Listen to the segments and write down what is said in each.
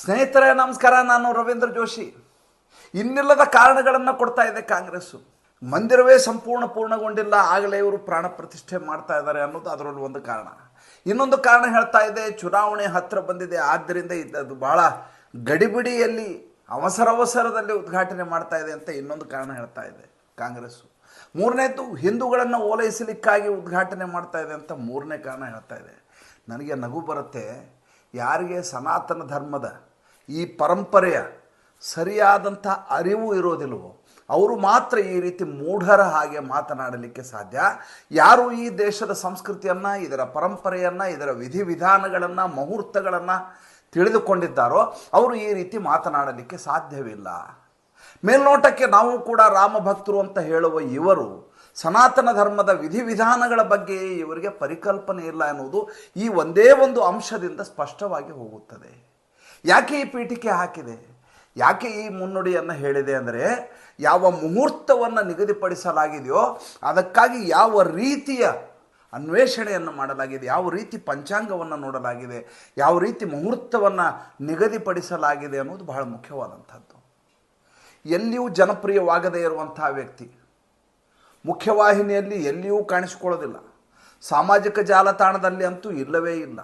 ಸ್ನೇಹಿತರೆ, ನಮಸ್ಕಾರ, ನಾನು ರವೀಂದ್ರ ಜೋಶಿ. ಇನ್ನಿಲ್ಲದ ಕಾರಣಗಳನ್ನು ಕೊಡ್ತಾ ಇದೆ ಕಾಂಗ್ರೆಸ್ಸು. ಮಂದಿರವೇ ಸಂಪೂರ್ಣ ಪೂರ್ಣಗೊಂಡಿಲ್ಲ, ಆಗಲೇ ಇವರು ಪ್ರಾಣ ಪ್ರತಿಷ್ಠೆ ಮಾಡ್ತಾ ಇದ್ದಾರೆ ಅನ್ನೋದು ಅದರಲ್ಲಿ ಒಂದು ಕಾರಣ. ಇನ್ನೊಂದು ಕಾರಣ ಹೇಳ್ತಾ ಇದೆ, ಚುನಾವಣೆ ಹತ್ತಿರ ಬಂದಿದೆ ಆದ್ದರಿಂದ ಅದು ಬಹಳ ಗಡಿಬಿಡಿಯಲ್ಲಿ, ಅವಸರವಸರದಲ್ಲಿ ಉದ್ಘಾಟನೆ ಮಾಡ್ತಾ ಇದೆ ಅಂತ ಇನ್ನೊಂದು ಕಾರಣ ಹೇಳ್ತಾ ಇದೆ ಕಾಂಗ್ರೆಸ್ಸು. ಮೂರನೇದು ಹಿಂದೂಗಳನ್ನು ಓಲೈಸಲಿಕ್ಕಾಗಿ ಉದ್ಘಾಟನೆ ಮಾಡ್ತಾ ಇದೆ ಅಂತ ಮೂರನೇ ಕಾರಣ ಹೇಳ್ತಾ ಇದೆ. ನನಗೆ ನಗು ಬರುತ್ತೆ, ಯಾರಿಗೆ ಸನಾತನ ಧರ್ಮದ ಈ ಪರಂಪರೆಯ ಸರಿಯಾದಂಥ ಅರಿವು ಇರೋದಿಲ್ವೋ, ಅವರು ಮಾತ್ರ ಈ ರೀತಿ ಮೂಢರ ಹಾಗೆ ಮಾತನಾಡಲಿಕ್ಕೆ ಸಾಧ್ಯ. ಯಾರು ಈ ದೇಶದ ಸಂಸ್ಕೃತಿಯನ್ನು, ಇದರ ಪರಂಪರೆಯನ್ನು, ಇದರ ವಿಧಿವಿಧಾನಗಳನ್ನು, ಮುಹೂರ್ತಗಳನ್ನು ತಿಳಿದುಕೊಂಡಿದ್ದಾರೋ, ಅವರು ಈ ರೀತಿ ಮಾತನಾಡಲಿಕ್ಕೆ ಸಾಧ್ಯವಿಲ್ಲ. ಮೇಲ್ನೋಟಕ್ಕೆ ನಾವು ಕೂಡ ರಾಮ ಭಕ್ತರು ಅಂತ ಹೇಳುವ ಇವರು, ಸನಾತನ ಧರ್ಮದ ವಿಧಿವಿಧಾನಗಳ ಬಗ್ಗೆ ಇವರಿಗೆ ಪರಿಕಲ್ಪನೆ ಇಲ್ಲ ಎನ್ನುವುದು ಈ ಒಂದೇ ಒಂದು ಅಂಶದಿಂದ ಸ್ಪಷ್ಟವಾಗಿ ಹೋಗುತ್ತದೆ. ಯಾಕೆ ಈ ಪೀಠಿಕೆ ಹಾಕಿದೆ? ಯಾಕೆ ಈ ಮುನ್ನುಡಿಯನ್ನು ಹೇಳಿದೆ ಅಂದರೆ, ಯಾವ ಮುಹೂರ್ತವನ್ನು ನಿಗದಿಪಡಿಸಲಾಗಿದೆಯೋ, ಅದಕ್ಕಾಗಿ ಯಾವ ರೀತಿಯ ಅನ್ವೇಷಣೆಯನ್ನು ಮಾಡಲಾಗಿದೆ, ಯಾವ ರೀತಿ ಪಂಚಾಂಗವನ್ನು ನೋಡಲಾಗಿದೆ, ಯಾವ ರೀತಿ ಮುಹೂರ್ತವನ್ನು ನಿಗದಿಪಡಿಸಲಾಗಿದೆ ಅನ್ನೋದು ಬಹಳ ಮುಖ್ಯವಾದಂಥದ್ದು. ಎಲ್ಲಿಯೂ ಜನಪ್ರಿಯವಾಗದೇ ಇರುವಂತಹ ವ್ಯಕ್ತಿ, ಮುಖ್ಯವಾಹಿನಿಯಲ್ಲಿ ಎಲ್ಲಿಯೂ ಕಾಣಿಸಿಕೊಳ್ಳೋದಿಲ್ಲ, ಸಾಮಾಜಿಕ ಜಾಲತಾಣದಲ್ಲಿ ಅಂತೂ ಇಲ್ಲವೇ ಇಲ್ಲ.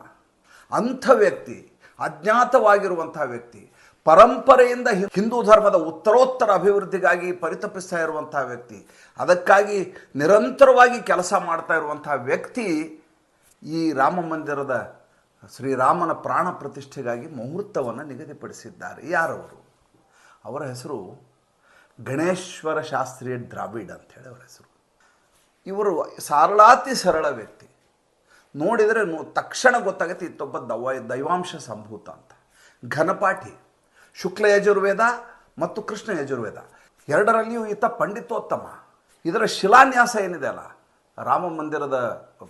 ಅಂಥ ವ್ಯಕ್ತಿ ಅಜ್ಞಾತವಾಗಿರುವಂತಹ ವ್ಯಕ್ತಿ, ಪರಂಪರೆಯಿಂದ ಹಿಂದೂ ಧರ್ಮದ ಉತ್ತರೋತ್ತರ ಅಭಿವೃದ್ಧಿಗಾಗಿ ಪರಿತಪಿಸ್ತಾ ಇರುವಂತಹ ವ್ಯಕ್ತಿ, ಅದಕ್ಕಾಗಿ ನಿರಂತರವಾಗಿ ಕೆಲಸ ಮಾಡ್ತಾ ಇರುವಂತಹ ವ್ಯಕ್ತಿ ಈ ರಾಮ ಮಂದಿರದ ಶ್ರೀರಾಮನ ಪ್ರಾಣ ಪ್ರತಿಷ್ಠೆಗಾಗಿ ಮುಹೂರ್ತವನ್ನು ನಿಗದಿಪಡಿಸಿದ್ದಾರೆ. ಯಾರವರು? ಅವರ ಹೆಸರು ಗಣೇಶ್ವರ ಶಾಸ್ತ್ರೀಯ ದ್ರಾವಿಡ್ ಅಂತ ಹೇಳಿ ಅವರ ಹೆಸರು. ಇವರು ಸರಳಾತಿ ಸರಳ ವ್ಯಕ್ತಿ. ನೋಡಿದರೆ ತಕ್ಷಣ ಗೊತ್ತಾಗುತ್ತೆ ಇತ್ತೊಬ್ಬ ದವ ದೈವಾಂಶ ಸಂಭೂತ ಅಂತ. ಘನಪಾಠಿ, ಶುಕ್ಲ ಯಜುರ್ವೇದ ಮತ್ತು ಕೃಷ್ಣ ಯಜುರ್ವೇದ. ಎರಡರಲ್ಲಿಯೂ ಈತ ಪಂಡಿತೋತ್ತಮ. ಇದರ ಶಿಲಾನ್ಯಾಸ ಏನಿದೆ ಅಲ್ಲ? ರಾಮ ಮಂದಿರದ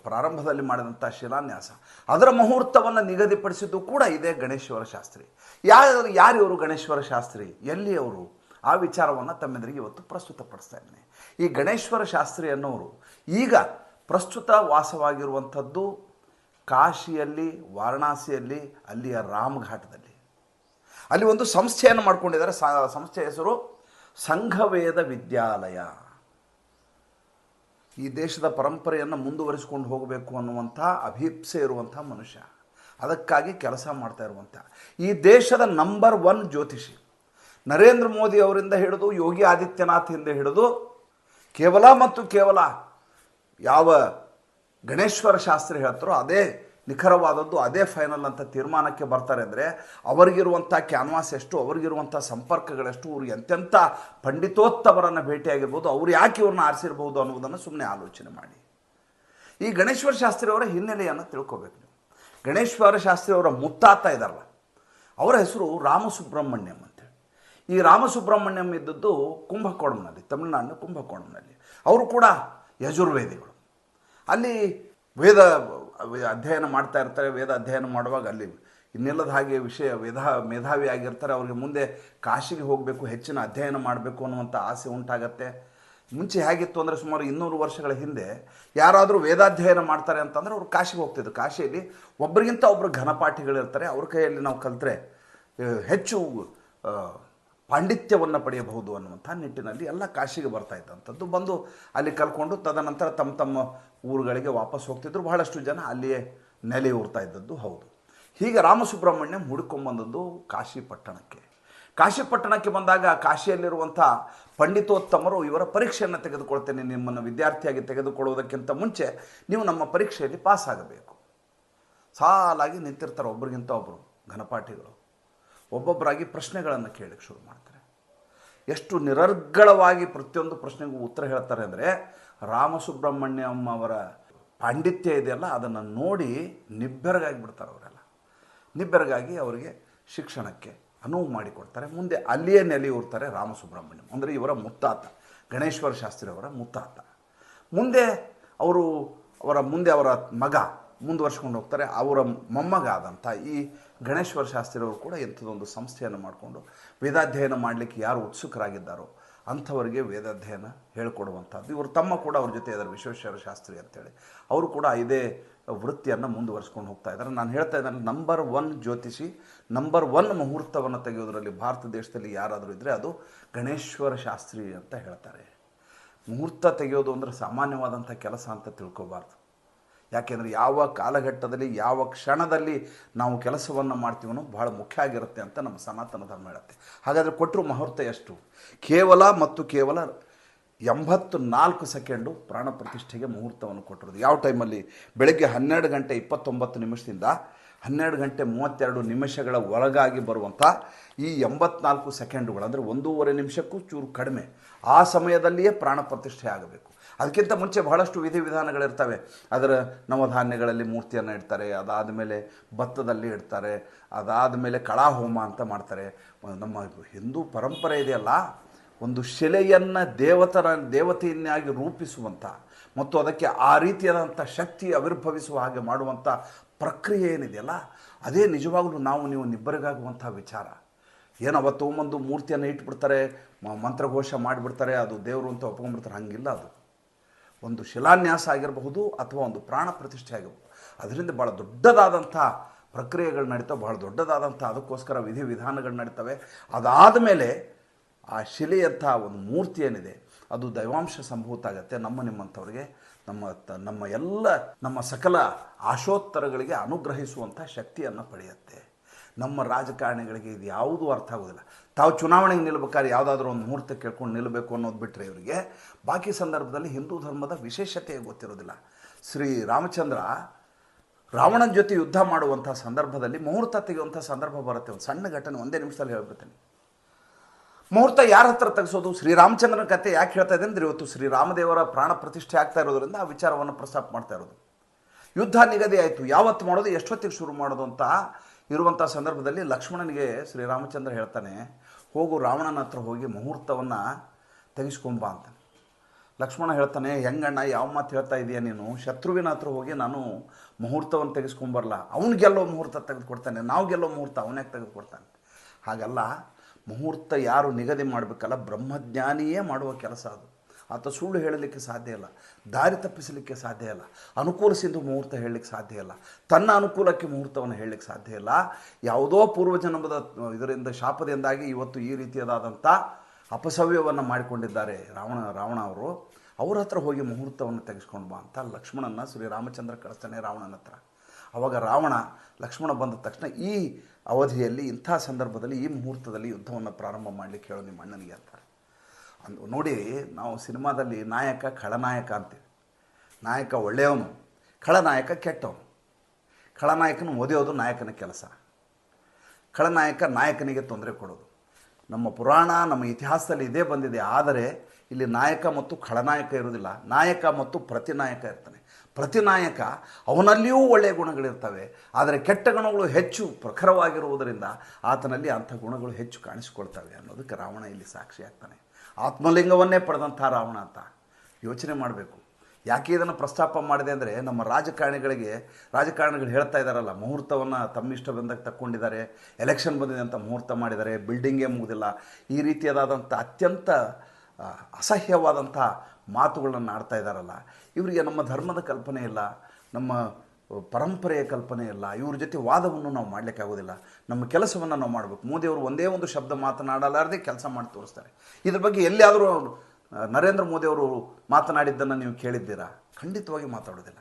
ಪ್ರಾರಂಭದಲ್ಲಿ ಮಾಡಿದಂಥ ಶಿಲಾನ್ಯಾಸ. ಅದರ ಮುಹೂರ್ತವನ್ನು ನಿಗದಿಪಡಿಸಿದ್ದು ಕೂಡ ಇದೇ ಗಣೇಶ್ವರ ಶಾಸ್ತ್ರಿ. ಯಾರು ಯಾರು ಇವರು ಗಣೇಶ್ವರ ಶಾಸ್ತ್ರಿ? ಎಲ್ಲಿ ಅವರು ಆ ವಿಚಾರವನ್ನು ತಮ್ಮೆದುರಿಗೆ ಇವತ್ತು ಪ್ರಸ್ತುತಪಡಿಸ್ತಾ ಇದ್ದೀನಿ. ಈ ಗಣೇಶ್ವರ ಶಾಸ್ತ್ರಿ ಅನ್ನೋರು ಈಗ ಪ್ರಸ್ತುತ ವಾಸವಾಗಿರುವಂಥದ್ದು ಕಾಶಿಯಲ್ಲಿ, ವಾರಣಾಸಿಯಲ್ಲಿ, ಅಲ್ಲಿಯ ರಾಮಘಾಟದಲ್ಲಿ. ಅಲ್ಲಿ ಒಂದು ಸಂಸ್ಥೆಯನ್ನು ಮಾಡಿಕೊಂಡಿದ್ದಾರೆ. ಸಂಸ್ಥೆಯ ಸಂಸ್ಥೆ ಹೆಸರು ಸಂಘವೇದ ವಿದ್ಯಾಲಯ. ಈ ದೇಶದ ಪರಂಪರೆಯನ್ನು ಮುಂದುವರಿಸಿಕೊಂಡು ಹೋಗಬೇಕು ಅನ್ನುವಂಥ ಅಭಿಪ್ಸೆ ಇರುವಂಥ ಮನುಷ್ಯ. ಅದಕ್ಕಾಗಿ ಕೆಲಸ ಮಾಡ್ತಾ ಇರುವಂಥ. ಈ ದೇಶದ ನಂಬರ್ ಒನ್ ಜ್ಯೋತಿಷಿ. ನರೇಂದ್ರ ಮೋದಿ ಅವರಿಂದ ಹಿಡಿದು ಯೋಗಿ ಆದಿತ್ಯನಾಥ್ ಹಿಂದೆ ಹಿಡಿದು ಕೇವಲ ಮತ್ತು ಕೇವಲ ಯಾವ ಗಣೇಶ್ವರ ಶಾಸ್ತ್ರಿ ಹೇಳ್ತಾರೋ ಅದೇ ನಿಖರವಾದದ್ದು, ಅದೇ ಫೈನಲ್ ಅಂತ ತೀರ್ಮಾನಕ್ಕೆ ಬರ್ತಾರೆ ಅಂದರೆ ಅವರಿಗಿರುವಂಥ ಕ್ಯಾನ್ವಾಸ್ ಎಷ್ಟು, ಅವ್ರಿಗಿರುವಂಥ ಸಂಪರ್ಕಗಳೆಷ್ಟು ಅವ್ರಿಗೆ ಎಂತೆಂಥ ಪಂಡಿತೋತ್ತವರನ್ನು ಭೇಟಿಯಾಗಿರ್ಬೋದು, ಅವ್ರು ಯಾಕೆ ಇವ್ರನ್ನ ಆರಿಸಿರ್ಬೋದು ಅನ್ನೋದನ್ನು ಸುಮ್ಮನೆ ಆಲೋಚನೆ ಮಾಡಿ. ಈ ಗಣೇಶ್ವರ ಶಾಸ್ತ್ರಿ ಅವರ ಹಿನ್ನೆಲೆಯನ್ನು ತಿಳ್ಕೊಬೇಕು ನೀವು. ಗಣೇಶ್ವರ ಶಾಸ್ತ್ರಿ ಅವರ ಮುತ್ತಾತ ಇದ್ದಾರಲ್ಲ ಅವರ ಹೆಸರು ರಾಮಸುಬ್ರಹ್ಮಣ್ಯಂ ಅಂತೇಳಿ ಈ ರಾಮಸುಬ್ರಹ್ಮಣ್ಯಂ ಇದ್ದದ್ದು ಕುಂಭಕೋಣಂನಲ್ಲಿ, ತಮಿಳುನಾಡಿನ ಕುಂಭಕೋಣಂನಲ್ಲಿ. ಅವರು ಕೂಡ ಯಜುರ್ವೇದಿಗಳು. ಅಲ್ಲಿ ವೇದ ಅಧ್ಯಯನ ಮಾಡ್ತಾ ಇರ್ತಾರೆ, ವೇದ ಅಧ್ಯಯನ ಮಾಡುವಾಗ ಅಲ್ಲಿ ಇನ್ನಿಲ್ಲದ ಹಾಗೆ ವಿಷಯ ವೇದ ಮೇಧಾವಿ ಆಗಿರ್ತಾರೆ, ಅವ್ರಿಗೆ ಮುಂದೆ ಕಾಶಿಗೆ ಹೋಗಬೇಕು, ಹೆಚ್ಚಿನ ಅಧ್ಯಯನ ಮಾಡಬೇಕು ಅನ್ನುವಂಥ ಆಸೆ ಉಂಟಾಗತ್ತೆ. ಮುಂಚೆ ಹೇಗಿತ್ತು ಅಂದರೆ ಸುಮಾರು ಇನ್ನೂರು ವರ್ಷಗಳ ಹಿಂದೆ ಯಾರಾದರೂ ವೇದಾಧ್ಯಯನ ಮಾಡ್ತಾರೆ ಅಂತಂದರೆ ಅವರು ಕಾಶಿಗೆ ಹೋಗ್ತಿದ್ರು. ಕಾಶಿಯಲ್ಲಿ ಒಬ್ಬರಿಗಿಂತ ಒಬ್ಬರು ಘನಪಾಠಿಗಳಿರ್ತಾರೆ, ಅವ್ರ ಕೈಯಲ್ಲಿ ನಾವು ಕಲಿತ್ರೆ ಹೆಚ್ಚು ಪಾಂಡಿತ್ಯವನ್ನು ಪಡೆಯಬಹುದು ಅನ್ನುವಂಥ ನಿಟ್ಟಿನಲ್ಲಿ ಎಲ್ಲ ಕಾಶಿಗೆ ಬರ್ತಾ ಇದ್ದಂಥದ್ದು. ಬಂದು ಅಲ್ಲಿ ಕಲ್ಕೊಂಡು ತದನಂತರ ತಮ್ಮ ತಮ್ಮ ಊರುಗಳಿಗೆ ವಾಪಸ್ ಹೋಗ್ತಿದ್ರು. ಬಹಳಷ್ಟು ಜನ ಅಲ್ಲಿಯೇ ನೆಲೆ ಊರ್ತಾ ಇದ್ದದ್ದು. ಹೌದು. ಹೀಗೆ ರಾಮಸುಬ್ರಹ್ಮಣ್ಯಂ ಹುಡುಕೊಂಬಂದದ್ದು ಕಾಶಿ ಪಟ್ಟಣಕ್ಕೆ. ಕಾಶಿ ಪಟ್ಟಣಕ್ಕೆ ಬಂದಾಗ ಕಾಶಿಯಲ್ಲಿರುವಂಥ ಪಂಡಿತೋತ್ತಮರು ಇವರ ಪರೀಕ್ಷೆಯನ್ನು ತೆಗೆದುಕೊಳ್ತೇನೆ. ನಿಮ್ಮನ್ನು ವಿದ್ಯಾರ್ಥಿಯಾಗಿ ತೆಗೆದುಕೊಳ್ಳುವುದಕ್ಕಿಂತ ಮುಂಚೆ ನೀವು ನಮ್ಮ ಪರೀಕ್ಷೆಯಲ್ಲಿ ಪಾಸ್ ಆಗಬೇಕು ಸಾಲಾಗಿ ನಿಂತಿರ್ತಾರೆ ಒಬ್ರಿಗಿಂತ ಒಬ್ಬರು ಘನಪಾಠಿಗಳು. ಒಬ್ಬೊಬ್ಬರಾಗಿ ಪ್ರಶ್ನೆಗಳನ್ನು ಕೇಳಕ್ಕೆ ಶುರು ಮಾಡ್ತಾರೆ. ಎಷ್ಟು ನಿರರ್ಗಳವಾಗಿ ಪ್ರತಿಯೊಂದು ಪ್ರಶ್ನೆಗೂ ಉತ್ತರ ಹೇಳ್ತಾರೆ ಅಂದರೆ ರಾಮಸುಬ್ರಹ್ಮಣ್ಯಂ ಅವರ ಪಾಂಡಿತ್ಯ ಇದೆಯಲ್ಲ, ಅದನ್ನು ನೋಡಿ ನಿಬ್ಬೆರಗಾಗಿ ಬಿಡ್ತಾರೆ ಅವರೆಲ್ಲ. ನಿಬ್ಬೆರಗಾಗಿ ಅವರಿಗೆ ಶಿಕ್ಷಣಕ್ಕೆ ಅನುವು ಮಾಡಿಕೊಡ್ತಾರೆ. ಮುಂದೆ ಅಲ್ಲಿಯೇ ನೆಲೆಯೂರ್ತಾರೆ ರಾಮಸುಬ್ರಹ್ಮಣ್ಯಂ. ಅಂದರೆ ಇವರ ಮುತ್ತಾತ, ಗಣೇಶ್ವರ ಶಾಸ್ತ್ರಿ ಅವರ ಮುತ್ತಾತ. ಮುಂದೆ ಅವರು, ಅವರ ಮುಂದೆ ಅವರ ಮಗ ಮುಂದುವರ್ಸ್ಕೊಂಡು ಹೋಗ್ತಾರೆ. ಅವರ ಮೊಮ್ಮಗಾದಂಥ ಈ ಗಣೇಶ್ವರ ಶಾಸ್ತ್ರಿಯವರು ಕೂಡ ಇಂಥದ್ದೊಂದು ಸಂಸ್ಥೆಯನ್ನು ಮಾಡಿಕೊಂಡು ವೇದಾಧ್ಯಯನ ಮಾಡಲಿಕ್ಕೆ ಯಾರು ಉತ್ಸುಕರಾಗಿದ್ದಾರೋ ಅಂಥವರಿಗೆ ವೇದಾಧ್ಯಯನ ಹೇಳ್ಕೊಡುವಂಥದ್ದು. ಇವರು ತಮ್ಮ ಕೂಡ ಅವ್ರ ಜೊತೆ ಇದ್ದಾರೆ, ವಿಶ್ವೇಶ್ವರ ಶಾಸ್ತ್ರಿ ಅಂತೇಳಿ. ಅವರು ಕೂಡ ಇದೇ ವೃತ್ತಿಯನ್ನು ಮುಂದುವರಿಸ್ಕೊಂಡು ಹೋಗ್ತಾ ಇದ್ದಾರೆ. ನಾನು ಹೇಳ್ತಾ ಇದ್ದೇನೆ ನಂಬರ್ ಒನ್ ಜ್ಯೋತಿಷಿ ನಂಬರ್ ಒನ್ ಮುಹೂರ್ತವನ್ನು ತೆಗೆಯೋದರಲ್ಲಿ ಭಾರತ ದೇಶದಲ್ಲಿ ಯಾರಾದರೂ ಇದ್ದರೆ ಅದು ಗಣೇಶ್ವರ ಶಾಸ್ತ್ರಿ ಅಂತ ಹೇಳ್ತಾರೆ. ಮುಹೂರ್ತ ತೆಗೆಯೋದು ಅಂದರೆ ಸಾಮಾನ್ಯವಾದಂಥ ಕೆಲಸ ಅಂತ ತಿಳ್ಕೊಬಾರ್ದು. ಯಾಕೆಂದರೆ ಯಾವ ಕಾಲಘಟ್ಟದಲ್ಲಿ, ಯಾವ ಕ್ಷಣದಲ್ಲಿ ನಾವು ಕೆಲಸವನ್ನು ಮಾಡ್ತೀವನೋ ಬಹಳ ಮುಖ್ಯ ಆಗಿರುತ್ತೆ ಅಂತ ನಮ್ಮ ಸನಾತನ ಧರ್ಮ ಹೇಳುತ್ತೆ. ಹಾಗಾದರೆ ಕೊಟ್ಟರು ಮುಹೂರ್ತ ಎಷ್ಟು? ಕೇವಲ ಮತ್ತು ಕೇವಲ ಎಂಬತ್ತು ನಾಲ್ಕು ಸೆಕೆಂಡು ಪ್ರಾಣ ಪ್ರತಿಷ್ಠೆಗೆ ಮುಹೂರ್ತವನ್ನು ಕೊಟ್ಟಿರೋದು. ಯಾವ ಟೈಮಲ್ಲಿ? ಬೆಳಗ್ಗೆ ಹನ್ನೆರಡು ಗಂಟೆ ಇಪ್ಪತ್ತೊಂಬತ್ತು ನಿಮಿಷದಿಂದ ಹನ್ನೆರಡು ಗಂಟೆ ಮೂವತ್ತೆರಡು ನಿಮಿಷಗಳ ಒಳಗಾಗಿ ಬರುವಂಥ ಈ ಎಂಬತ್ನಾಲ್ಕು ಸೆಕೆಂಡುಗಳು ಅಂದರೆ ಒಂದೂವರೆ ನಿಮಿಷಕ್ಕೂ ಚೂರು ಕಡಿಮೆ. ಆ ಸಮಯದಲ್ಲಿಯೇ ಪ್ರಾಣ ಪ್ರತಿಷ್ಠೆ ಆಗಬೇಕು. ಅದಕ್ಕಿಂತ ಮುಂಚೆ ಬಹಳಷ್ಟು ವಿಧಿವಿಧಾನಗಳಿರ್ತವೆ. ಅದರ ನವಧಾನ್ಯಗಳಲ್ಲಿ ಮೂರ್ತಿಯನ್ನು ಇಡ್ತಾರೆ ಅದಾದ ಮೇಲೆ ಭತ್ತದಲ್ಲಿ ಇಡ್ತಾರೆ ಅದಾದ ಮೇಲೆ ಕಳಾಹೋಮ ಅಂತ ಮಾಡ್ತಾರೆ. ನಮ್ಮ ಹಿಂದೂ ಪರಂಪರೆ ಇದೆಯಲ್ಲ, ಒಂದು ಶಿಲೆಯನ್ನು ದೇವತರ, ದೇವತೆಯನ್ನಾಗಿ ರೂಪಿಸುವಂಥ ಮತ್ತು ಅದಕ್ಕೆ ಆ ರೀತಿಯಾದಂಥ ಶಕ್ತಿ ಆವಿರ್ಭವಿಸುವ ಹಾಗೆ ಮಾಡುವಂಥ ಪ್ರಕ್ರಿಯೆ ಏನಿದೆಯಲ್ಲ, ಅದೇ ನಿಜವಾಗಲೂ ನಾವು ನೀವು ನಿಬ್ಬರಿಗಾಗುವಂಥ ವಿಚಾರ. ಏನವತ್ತು ಒಂದು ಮೂರ್ತಿಯನ್ನು ಇಟ್ಬಿಡ್ತಾರೆ ಮಂತ್ರಘೋಷ ಮಾಡಿಬಿಡ್ತಾರೆ, ಅದು ದೇವರು ಅಂತ ಒಪ್ಕೊಂಡ್ಬಿಡ್ತಾರೆ, ಹಂಗಿಲ್ಲ ಅದು. ಒಂದು ಶಿಲಾನ್ಯಾಸ ಆಗಿರಬಹುದು ಅಥವಾ ಒಂದು ಪ್ರಾಣ ಪ್ರತಿಷ್ಠೆ ಆಗಿರಬಹುದು. ಅದರಿಂದ ಭಾಳ ದೊಡ್ಡದಾದಂಥ ಪ್ರಕ್ರಿಯೆಗಳು ನಡೀತಾವೆ ಭಾಳ ದೊಡ್ಡದಾದಂಥ ಅದಕ್ಕೋಸ್ಕರ ವಿಧಿ ವಿಧಾನಗಳು ನಡೀತವೆ. ಅದಾದ ಮೇಲೆ ಆ ಶಿಲೆಯಂಥ ಒಂದು ಮೂರ್ತಿ ಏನಿದೆ, ಅದು ದೈವಾಂಶ ಸಂಭೂತ ಆಗುತ್ತೆ ನಮ್ಮ ನಿಮ್ಮಂಥವ್ರಿಗೆ. ನಮ್ಮ ನಮ್ಮ ಎಲ್ಲ, ನಮ್ಮ ಸಕಲ ಆಶೋತ್ತರಗಳಿಗೆ ಅನುಗ್ರಹಿಸುವಂಥ ಶಕ್ತಿಯನ್ನು ಪಡೆಯುತ್ತೆ. ನಮ್ಮ ರಾಜಕಾರಣಿಗಳಿಗೆ ಇದು ಯಾವುದೂ ಅರ್ಥ ಆಗೋದಿಲ್ಲ. ತಾವು ಚುನಾವಣೆಗೆ ನಿಲ್ಲಬೇಕಾದ್ರೆ ಯಾವುದಾದ್ರೂ ಒಂದು ಮುಹೂರ್ತ ಕೇಳ್ಕೊಂಡು ನಿಲ್ಲಬೇಕು ಅನ್ನೋದು ಬಿಟ್ಟರೆ ಇವರಿಗೆ ಬಾಕಿ ಸಂದರ್ಭದಲ್ಲಿ ಹಿಂದೂ ಧರ್ಮದ ವಿಶೇಷತೆ ಗೊತ್ತಿರೋದಿಲ್ಲ. ಶ್ರೀ ರಾಮಚಂದ್ರ ರಾವಣನ ಜೊತೆ ಯುದ್ಧ ಮಾಡುವಂಥ ಸಂದರ್ಭದಲ್ಲಿ ಮುಹೂರ್ತ ತೆಗೆಯುವಂಥ ಸಂದರ್ಭ ಬರುತ್ತೆ. ಒಂದು ಸಣ್ಣ ಘಟನೆ ಒಂದೇ ನಿಮಿಷದಲ್ಲಿ ಹೇಳ್ಬಿಡ್ತೀನಿ. ಮುಹೂರ್ತ ಯಾರ ಹತ್ರ ತೆಗೆಸೋದು? ಶ್ರೀರಾಮಚಂದ್ರನ ಕತೆ ಯಾಕೆ ಹೇಳ್ತಾ ಇದೆ ಅಂದರೆ ಇವತ್ತು ಶ್ರೀರಾಮದೇವರ ಪ್ರಾಣ ಪ್ರತಿಷ್ಠೆ ಆಗ್ತಾ ಇರೋದ್ರಿಂದ ಆ ವಿಚಾರವನ್ನು ಪ್ರಸ್ತಾಪ ಮಾಡ್ತಾ ಇರೋದು. ಯುದ್ಧ ನಿಗದಿ ಆಯಿತು. ಯಾವತ್ತು ಮಾಡೋದು? ಎಷ್ಟೊತ್ತಿಗೆ ಶುರು ಮಾಡೋದು ಅಂತ ಇರುವಂಥ ಸಂದರ್ಭದಲ್ಲಿ ಲಕ್ಷ್ಮಣನಿಗೆ ಶ್ರೀರಾಮಚಂದ್ರ ಹೇಳ್ತಾನೆ, ಹೋಗು ರಾವಣನ ಹತ್ರ ಹೋಗಿ ಮುಹೂರ್ತವನ್ನು ತೆಗೆಸ್ಕೊಂಬ ಅಂತ. ಲಕ್ಷ್ಮಣ ಹೇಳ್ತಾನೆ, ಹೆಂಗಣ್ಣ, ಯಾವ ಮಾತು ಹೇಳ್ತಾ ಇದೀಯ ನೀನು? ಶತ್ರುವಿನ ಹತ್ರ ಹೋಗಿ ನಾನು ಮುಹೂರ್ತವನ್ನು ತೆಗೆಸ್ಕೊಂಬರಲ್ಲ ಅವ್ನು ಗೆಲ್ಲೋ ಮುಹೂರ್ತ ತೆಗೆದುಕೊಡ್ತಾನೆ, ನಾವು ಗೆಲ್ಲೋ ಮುಹೂರ್ತ ಅವನ್ಯಾಕೆ ತೆಗೆದುಕೊಡ್ತಾನೆ? ಹಾಗಲ್ಲ, ಮುಹೂರ್ತ ಯಾರು ನಿಗದಿ ಮಾಡಬೇಕಲ್ಲ, ಬ್ರಹ್ಮಜ್ಞಾನಿಯೇ ಮಾಡುವ ಕೆಲಸ ಅದು. ಆತ ಸುಳ್ಳು ಹೇಳಲಿಕ್ಕೆ ಸಾಧ್ಯ ಇಲ್ಲ, ದಾರಿ ತಪ್ಪಿಸಲಿಕ್ಕೆ ಸಾಧ್ಯ ಇಲ್ಲ ಅನುಕೂಲಿಸಿದ್ದು ಮುಹೂರ್ತ ಹೇಳಲಿಕ್ಕೆ ಸಾಧ್ಯ ಇಲ್ಲ, ತನ್ನ ಅನುಕೂಲಕ್ಕೆ ಮುಹೂರ್ತವನ್ನು ಹೇಳಲಿಕ್ಕೆ ಸಾಧ್ಯ ಇಲ್ಲ. ಯಾವುದೋ ಪೂರ್ವಜನ್ಮದ ಇದರಿಂದ, ಶಾಪದಿಂದಾಗಿ ಇವತ್ತು ಈ ರೀತಿಯಾದಂಥ ಅಪಸವ್ಯವನ್ನು ಮಾಡಿಕೊಂಡಿದ್ದಾರೆ ರಾವಣ ರಾವಣ ಅವರು. ಅವ್ರ ಹತ್ರ ಹೋಗಿ ಮುಹೂರ್ತವನ್ನು ತೆಗೆಸ್ಕೊಂಡು ಬಾ ಅಂತ ಲಕ್ಷ್ಮಣನ ಶ್ರೀರಾಮಚಂದ್ರ ಕಳಿಸ್ತಾನೆ ರಾವಣನ ಹತ್ರ. ಅವಾಗ ರಾವಣ, ಲಕ್ಷ್ಮಣ ಬಂದ ತಕ್ಷಣ ಈ ಅವಧಿಯಲ್ಲಿ ಇಂಥ ಸಂದರ್ಭದಲ್ಲಿ ಈ ಮುಹೂರ್ತದಲ್ಲಿ ಯುದ್ಧವನ್ನು ಪ್ರಾರಂಭ ಮಾಡಲಿಕ್ಕೆ ಹೇಳೋ ನಿಮ್ಮ ಅಣ್ಣನಿಗೆ ಅಂತಾರೆ ನೋಡಿ, ನಾವು ಸಿನಿಮಾದಲ್ಲಿ ನಾಯಕ ಖಳನಾಯಕ ಅಂತೀವಿ. ನಾಯಕ ಒಳ್ಳೆಯವನು, ಖಳನಾಯಕ ಕೆಟ್ಟವನು. ಖಳನಾಯಕನ ಓದಿಯೋದು ನಾಯಕನ ಕೆಲಸ. ಖಳನಾಯಕ ನಾಯಕನಿಗೆ ತೊಂದರೆ ಕೊಡೋದು. ನಮ್ಮ ಪುರಾಣ, ನಮ್ಮ ಇತಿಹಾಸದಲ್ಲಿ ಇದೇ ಬಂದಿದೆ. ಆದರೆ ಇಲ್ಲಿ ನಾಯಕ ಮತ್ತು ಖಳನಾಯಕ ಇರುವುದಿಲ್ಲ. ನಾಯಕ ಮತ್ತು ಪ್ರತಿನಾಯಕ ಇರ್ತಾನೆ. ಪ್ರತಿನಾಯಕ ಅವನಲ್ಲಿಯೂ ಒಳ್ಳೆಯ ಗುಣಗಳಿರ್ತವೆ. ಆದರೆ ಕೆಟ್ಟ ಗುಣಗಳು ಹೆಚ್ಚು ಪ್ರಖರವಾಗಿರುವುದರಿಂದ ಆತನಲ್ಲಿ ಅಂಥ ಗುಣಗಳು ಹೆಚ್ಚು ಕಾಣಿಸಿಕೊಳ್ತವೆ ಅನ್ನೋದಕ್ಕೆ ರಾವಣ ಇಲ್ಲಿ ಸಾಕ್ಷಿ ಆಗ್ತಾನೆ. ಆತ್ಮಲಿಂಗವನ್ನೇ ಪಡೆದಂಥ ರಾವಣ ಅಂತ ಯೋಚನೆ ಮಾಡಬೇಕು. ಯಾಕೆ ಇದನ್ನು ಪ್ರಸ್ತಾಪ ಮಾಡಿದೆ ಅಂದರೆ ನಮ್ಮ ರಾಜಕಾರಣಿಗಳಿಗೆ, ರಾಜಕಾರಣಿಗಳು ಹೇಳ್ತಾ ಇದ್ದಾರಲ್ಲ, ಮುಹೂರ್ತವನ್ನು ತಮ್ಮಿಷ್ಟ ಬಂದಾಗ ತಕ್ಕೊಂಡಿದ್ದಾರೆ ಎಲೆಕ್ಷನ್ ಬಂದಿದೆ ಅಂತ ಮುಹೂರ್ತ ಮಾಡಿದ್ದಾರೆ ಬಿಲ್ಡಿಂಗೇ ಮುಗಿದಿಲ್ಲ. ಈ ರೀತಿಯಾದಂಥ ಅತ್ಯಂತ ಅಸಹ್ಯವಾದಂಥ ಮಾತುಗಳನ್ನು ಆಡ್ತಾ ಇದ್ದಾರಲ್ಲ. ಇವರಿಗೆ ನಮ್ಮ ಧರ್ಮದ ಕಲ್ಪನೆ ಇಲ್ಲ, ನಮ್ಮ ಪರಂಪರೆಯ ಕಲ್ಪನೆ ಇಲ್ಲ ಇವ್ರ ಜೊತೆ ವಾದವನ್ನು ನಾವು ಮಾಡಲಿಕ್ಕೆ ಆಗೋದಿಲ್ಲ. ನಮ್ಮ ಕೆಲಸವನ್ನು ನಾವು ಮಾಡಬೇಕು. ಮೋದಿಯವರು ಒಂದೇ ಒಂದು ಶಬ್ದ ಮಾತನಾಡಲಾರದೆ ಕೆಲಸ ಮಾಡಿ ತೋರಿಸ್ತಾರೆ. ಇದ್ರ ಬಗ್ಗೆ ಎಲ್ಲಿಯಾದರೂ ನರೇಂದ್ರ ಮೋದಿಯವರು ಮಾತನಾಡಿದ್ದನ್ನು ನೀವು ಕೇಳಿದ್ದೀರಾ? ಖಂಡಿತವಾಗಿ ಮಾತಾಡೋದಿಲ್ಲ.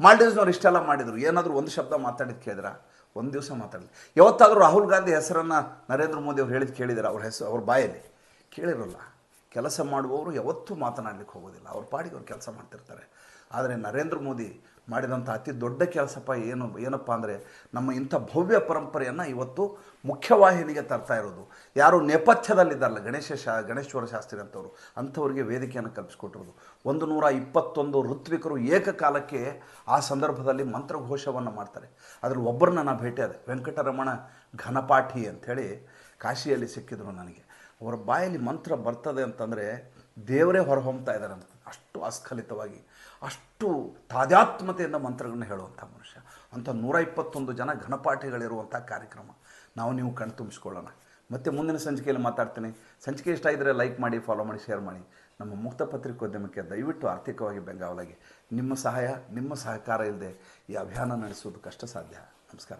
ಮಾಲ್ಡೀವ್ಸ್ನವ್ರು ಇಷ್ಟೆಲ್ಲ ಮಾಡಿದರು. ಏನಾದರೂ ಒಂದು ಶಬ್ದ ಮಾತಾಡಿದ್ದು ಕೇಳಿದ್ರ? ಒಂದು ದಿವಸ ಮಾತಾಡಲಿ ಯಾವತ್ತಾದರೂ ರಾಹುಲ್ ಗಾಂಧಿ ಹೆಸರನ್ನು ನರೇಂದ್ರ ಮೋದಿ ಅವ್ರು ಹೇಳಿದ್ದು ಕೇಳಿದಾರೆ ಅವ್ರ ಹೆಸರು, ಅವ್ರ ಬಾಯಲ್ಲಿ? ಕೇಳಿರಲ್ಲ. ಕೆಲಸ ಮಾಡುವವರು ಯಾವತ್ತೂ ಮಾತನಾಡಲಿಕ್ಕೆ ಹೋಗೋದಿಲ್ಲ. ಅವ್ರ ಪಾಡಿಗೆ ಅವ್ರು ಕೆಲಸ ಮಾಡ್ತಿರ್ತಾರೆ. ಆದರೆ ನರೇಂದ್ರ ಮೋದಿ ಮಾಡಿದಂಥ ಅತಿ ದೊಡ್ಡ ಕೆಲಸಪ್ಪ ಏನು, ಏನಪ್ಪ ಅಂದರೆ ನಮ್ಮ ಇಂಥ ಭವ್ಯ ಪರಂಪರೆಯನ್ನು ಇವತ್ತು ಮುಖ್ಯವಾಹಿನಿಗೆ ತರ್ತಾ ಇರೋದು. ಯಾರು ನೇಪಥ್ಯದಲ್ಲಿದ್ದಾರಲ್ಲ, ಗಣೇಶ ಶಾ, ಗಣೇಶ್ವರ ಶಾಸ್ತ್ರಿ ಅಂತವರು, ಅಂಥವ್ರಿಗೆ ವೇದಿಕೆಯನ್ನು ಕಲ್ಪಿಸ್ಕೊಟ್ಟಿರೋದು. ಒಂದು ನೂರ ಇಪ್ಪತ್ತೊಂದು ಋತ್ವಿಕರು ಏಕಕಾಲಕ್ಕೆ ಆ ಸಂದರ್ಭದಲ್ಲಿ ಮಂತ್ರಘೋಷವನ್ನು ಮಾಡ್ತಾರೆ. ಅದರಲ್ಲಿ ಒಬ್ಬರನ್ನ ನಾನು ಭೇಟಿಯಾದೆ ವೆಂಕಟರಮಣ ಘನಪಾಠಿ ಅಂಥೇಳಿ ಕಾಶಿಯಲ್ಲಿ ಸಿಕ್ಕಿದ್ರು ನನಗೆ. ಅವರ ಬಾಯಲ್ಲಿ ಮಂತ್ರ ಬರ್ತದೆ ಅಂತಂದರೆ ದೇವರೇ ಹೊರಹೊಮ್ತಾ ಇದ್ದಾರೆ ಅಂತ. ಅಷ್ಟು ಅಸ್ಖಲಿತವಾಗಿ ಅಷ್ಟು ತಾದಾತ್ಮತೆಯಿಂದ ಮಂತ್ರಗಳನ್ನ ಹೇಳುವಂಥ ಮನುಷ್ಯ. ಅಂಥ ನೂರ ಇಪ್ಪತ್ತೊಂದು ಜನ ಘನಪಾಠಿಗಳಿರುವಂಥ ಕಾರ್ಯಕ್ರಮ. ನಾವು ನೀವು ಕಣ್ ತುಂಬಿಸ್ಕೊಳ್ಳೋಣ. ಮತ್ತೆ ಮುಂದಿನ ಸಂಚಿಕೆಯಲ್ಲಿ ಮಾತಾಡ್ತೀನಿ. ಸಂಚಿಕೆ ಇಷ್ಟ ಇದ್ದರೆ ಲೈಕ್ ಮಾಡಿ, ಫಾಲೋ ಮಾಡಿ, ಶೇರ್ ಮಾಡಿ. ನಮ್ಮ ಮುಕ್ತ ಪತ್ರಿಕೋದ್ಯಮಕ್ಕೆ ದಯವಿಟ್ಟು ಆರ್ಥಿಕವಾಗಿ ಬೆಂಗಾವಲಾಗಿ. ನಿಮ್ಮ ಸಹಾಯ, ನಿಮ್ಮ ಸಹಕಾರ ಇಲ್ಲದೆ ಈ ಅಭಿಯಾನ ನಡೆಸೋದು ಕಷ್ಟ ಸಾಧ್ಯ ನಮಸ್ಕಾರ.